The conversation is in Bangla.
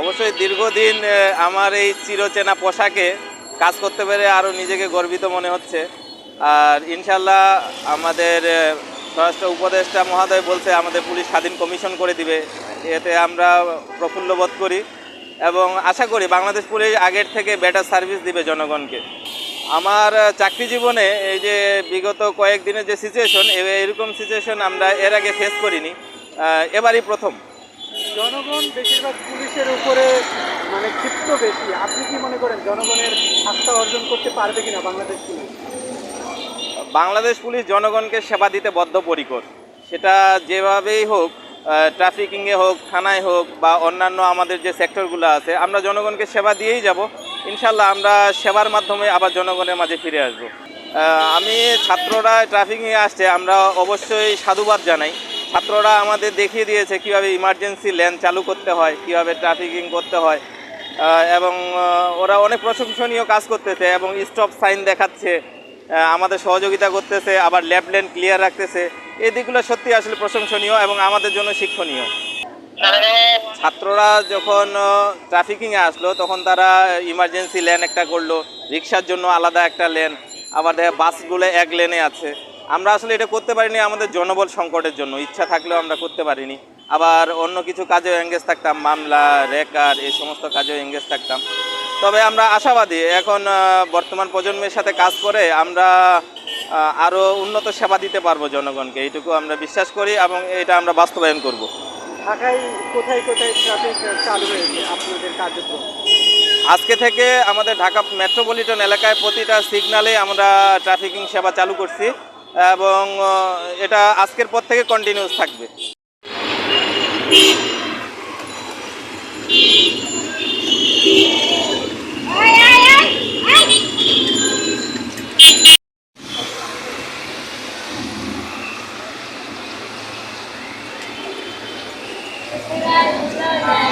অবশ্যই দীর্ঘদিন আমার এই চিরচেনা পোশাকে কাজ করতে পেরে আরও নিজেকে গর্বিত মনে হচ্ছে। আর ইনশাল্লাহ আমাদের স্বরাষ্ট্র উপদেষ্টা মহোদয় বলছে, আমাদের পুলিশ স্বাধীন কমিশন করে দিবে। এতে আমরা প্রফুল্ল বোধ করি এবং আশা করি বাংলাদেশ পুলিশ আগের থেকে বেটার সার্ভিস দিবে জনগণকে। আমার চাকরি জীবনে এই যে বিগত কয়েকদিনের যে সিচুয়েশন এরকম সিচুয়েশন আমরা এর আগে ফেস করিনি। এবারই প্রথম। জনগণ বেশিরভাগ পুলিশের উপরে মানে ক্ষিপ্ত বেশি। আপনি কি মনে করেন জনগণের আস্থা অর্জন করতে পারবে কিনা বাংলাদেশ পুলিশ? বাংলাদেশ পুলিশ জনগণকে সেবা দিতে বদ্ধপরিকর। সেটা যেভাবেই হোক ট্রাফিকিংয়ে হোক, থানায় হোক বা অন্যান্য আমাদের যে সেক্টরগুলো আছে, আমরা জনগণকে সেবা দিয়েই যাব। ইনশাল্লাহ আমরা সেবার মাধ্যমে আবার জনগণের মাঝে ফিরে আসব। আমি ছাত্ররা ট্রাফিকিংয়ে আসছে, আমরা অবশ্যই সাধুবাদ জানাই। ছাত্ররা আমাদের দেখিয়ে দিয়েছে কীভাবে ইমার্জেন্সি লেন চালু করতে হয়, কীভাবে ট্রাফিকিং করতে হয় এবং ওরা অনেক প্রশংসনীয় কাজ করতেছে এবং স্টপ সাইন দেখাচ্ছে আমাদের সহযোগিতা করতেছে, আবার ল্যাব লেন ক্লিয়ার রাখতেছে। এই দিকগুলো সত্যি আসলে প্রশংসনীয় এবং আমাদের জন্য শিক্ষণীয়। ছাত্ররা যখন ট্রাফিকিংয়ে আসলো, তখন তারা ইমার্জেন্সি লেন একটা করল, রিক্সার জন্য আলাদা একটা লেন আবার দেখা বাসগুলো এক লেনে আছে। আমরা আসলে এটা করতে পারিনি আমাদের জনবল সংকটের জন্য। ইচ্ছা থাকলেও আমরা করতে পারিনি। আবার অন্য কিছু কাজেও এঙ্গেজ থাকতাম মামলা রেকার এই সমস্ত কাজেও এঙ্গেজ থাকতাম। তবে আমরা আশাবাদী এখন বর্তমান প্রজন্মের সাথে কাজ করে আমরা আরও উন্নত সেবা দিতে পারব জনগণকে। এইটুকু আমরা বিশ্বাস করি এবং এটা আমরা বাস্তবায়ন করব। ঢাকায় কোথায় কোথায় ট্রাফিক চালু হয়েছে আপনাদের কার্যক্রম? আজকে থেকে আমাদের ঢাকা মেট্রোপলিটন এলাকায় প্রতিটা সিগনালে আমরা ট্রাফিকিং সেবা চালু করছি। এবং এটা আজকের পর থেকে কন্টিনিউস থাকবে Yeah.